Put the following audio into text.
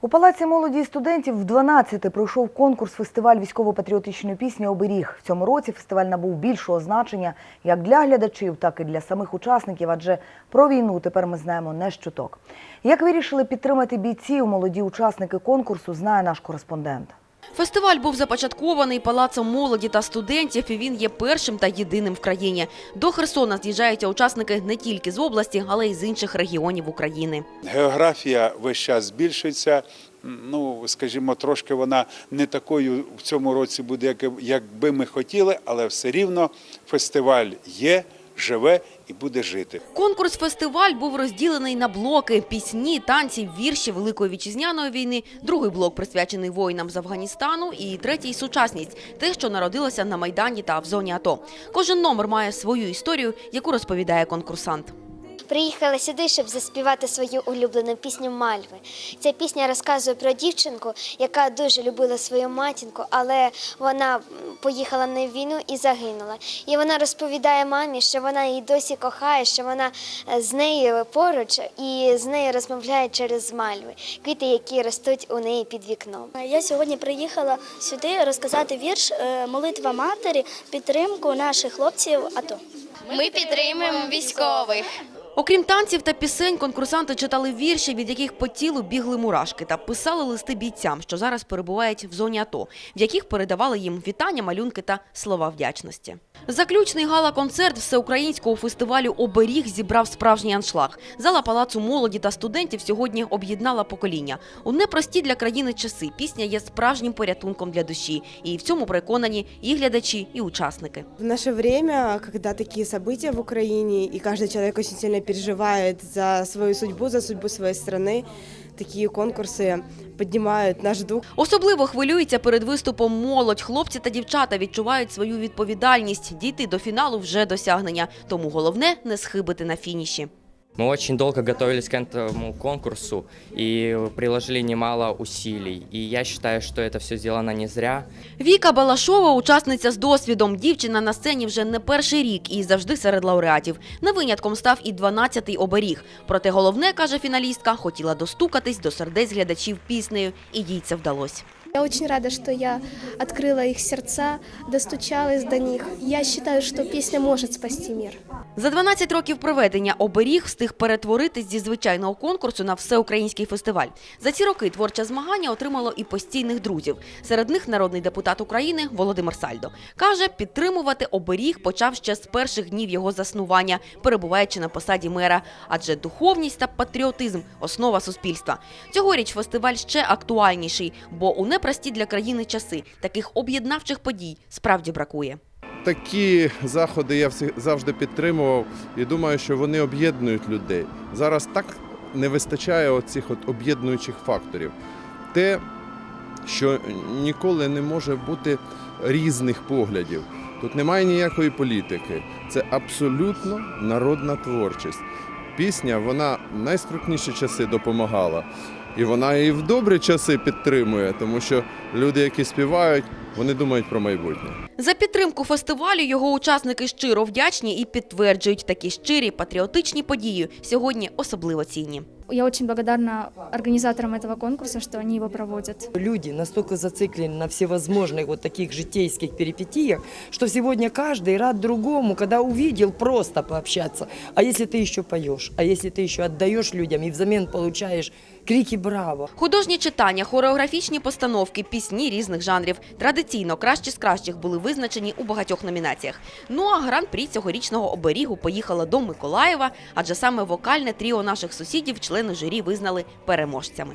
У Палаці молоді і студентів в 12 пройшов конкурс фестиваль військово-патріотичної пісні «Оберіг». В цьому році фестиваль набув більшого значення як для глядачів, так і для самих учасників, адже про війну тепер ми знаємо не щуток. Як вирішили підтримати бійців, молоді учасники конкурсу, знає наш кореспондент. Фестиваль був започаткований палацом молоді та студентів, і він є першим та єдиним в країні. До Херсона з'їжджаються учасники не тільки з області, але й з інших регіонів України. Географія весь час збільшується. Ну, скажімо, трошки вона не такою в цьому році буде, як, би ми хотіли, але все рівно фестиваль є, живе і буде жити. Конкурс-фестиваль був розділений на блоки – пісні, танці, вірші Великої Вітчизняної війни, другий блок присвячений воїнам з Афганістану і третій – сучасність – те, що народилося на Майдані та в зоні АТО. Кожен номер має свою історію, яку розповідає конкурсант. Приїхала сюди, щоб заспівати свою улюблену пісню Мальви. Ця пісня розказує про дівчинку, яка дуже любила свою матінку, але вона поїхала на війну і загинула. І вона розповідає мамі, що вона її досі кохає, що вона е, з нею поруч і з нею розмовляє через мальви, квіти, які ростуть у неї під вікном. Я сьогодні приїхала сюди розказати вірш е, Молитва матері, підтримку наших хлопців АТО. Ми підтримуємо військових. Окрім танців та пісень, конкурсанти читали вірші, від яких по тілу бігли мурашки, та писали листи бійцям, що зараз перебувають в зоні АТО, в яких передавали їм вітання, малюнки та слова вдячності. Заключний гала-концерт всеукраїнського фестивалю «Оберіг» зібрав справжній аншлаг. Зала Палацу молоді та студентів сьогодні об'єднала покоління. У непрості для країни часи пісня є справжнім порятунком для душі. І в цьому переконані і глядачі, і учасники. В наше время, когда такие события в Украине, и каждый человек очень сильно переживает за свою судьбу, за судьбу своей страны, Такі конкурси піднімають наш дух. Особливо хвилюється перед виступом молодь. Хлопці та дівчата відчувають свою відповідальність. Дійти до фіналу вже досягнення. Тому головне не схибити на фініші. Мы очень долго готовились к этому конкурсу и приложили немало усилий. И я считаю, что это все сделано не зря. Віка Балашова – учасниця з досвідом. Дівчина на сцені вже не перший рік і завжди серед лауреатів. Не винятком став і 12-й оберіг. Проте головне, каже фіналістка, хотіла достукатись до сердець глядачів піснею. І їй це вдалося. Я очень рада, что я открыла их сердца, достучалась до них. Я считаю, что песня может спасти мир. За 12 років проведення оберіг встиг перетворитись зі звичайного конкурсу на всеукраїнський фестиваль. За ці роки творче змагання отримало і постійних друзів. Серед них народний депутат України Володимир Сальдо. Каже, підтримувати оберіг почав ще з перших днів його заснування, перебуваючи на посаді мера. Адже духовність та патріотизм – основа суспільства. Цьогоріч фестиваль ще актуальніший, бо у непрості для країни часи таких об'єднавчих подій справді бракує. Такі заходи я завжди підтримував і думаю, що вони об'єднують людей. Зараз так не вистачає оцих от об'єднуючих факторів. Те, що ніколи не може бути різних поглядів. Тут немає ніякої політики. Це абсолютно народна творчість. Пісня вона в найскрутніші часи допомагала. І вона і в добрі часи підтримує, тому що люди, які співають, вони думають про майбутнє. За підтримку фестивалю його учасники щиро вдячні і підтверджують такі щирі патріотичні події сьогодні особливо цінні. Я очень благодарна организаторам этого конкурса, что они его проводят. Люди настолько зациклены на всевозможных вот таких житейских перипетиях, что сегодня каждый рад другому, когда увидел, просто пообщаться. А если ты еще поешь, а если ты еще отдаешь людям и взамен получаешь крики «Браво!» Художні читання, хореографічні постановки, пісні різних жанрів. Традиційно кращі з кращих були визначені у багатьох номінаціях. Ну а гран-прі цьогорічного оберігу поїхала до Миколаєва, адже саме вокальне тріо наших сусідів члени журі визнали переможцями.